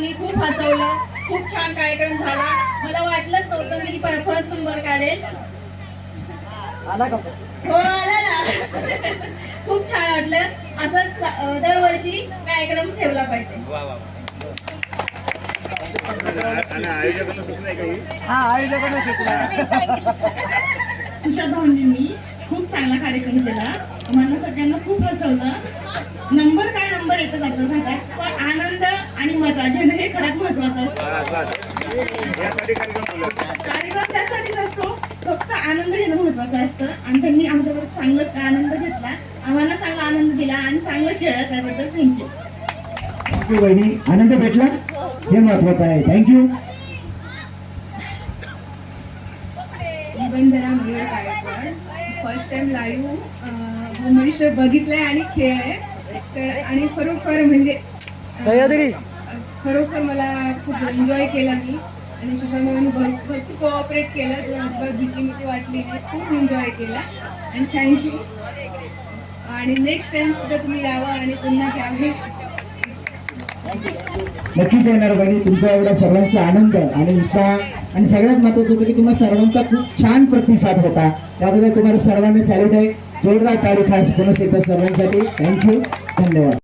त्यांनी खूप हसवलं. खूप छान कार्यक्रम झाला. मला वाटलंच नव्हतं मी फर्स्ट नंबर काढेल. हो आला ना. खूप छान वाटलं. असंच अं, दरवर्षी कार्यक्रम ठेवला पाहिजे. हा आयोजकांना खूप चांगला कार्यक्रम केला. आम्हाला सगळ्यांना खूप भागात पण आनंद आणि मजा घेणं हे खरंच महत्वाचं असतं. कार्यक्रम त्यासाठीच असतो फक्त आनंद घेणं महत्वाचं असतं. आणि त्यांनी आमच्यावर चांगलं आनंद घेतला आम्हाला चांगला आनंद दिला आणि चांगलं खेळलं त्याबद्दल थँक्यू वहिनी आनंद भेटला? हे महत्वाचं आहे. Thank you Vandana Mayur Gaikwad first time live Bhubaneswar बघितलंय आणि खेळ तर आणि खरोखर म्हणजे सह्याद्री. खरोखर मला खूप एन्जॉय केला मी. आणि सुशांतने भरपूर कोऑपरेट केलं. तुला अजिबात भीती भीती वाटली नाही. खूप एन्जॉय केला. आणि थँक्यू आणि नेक्स्ट टाइम सुद्धा तुम्ही यावं आणि पुन्हा घ्यावे नक्कीच येणार बहिणी तुमचा एवढा सर्वांचा आनंद आणि उत्साह आणि सगळ्यात महत्वाचं होतं की तुम्हाला सर्वांचा खूप छान प्रतिसाद होता. त्याबद्दल तुम्हाला सर्वांना सॅल्यूट आहे. जोरदार टाळी खास पुन्हा एकदा सर्वांसाठी. थँक्यू धन्यवाद.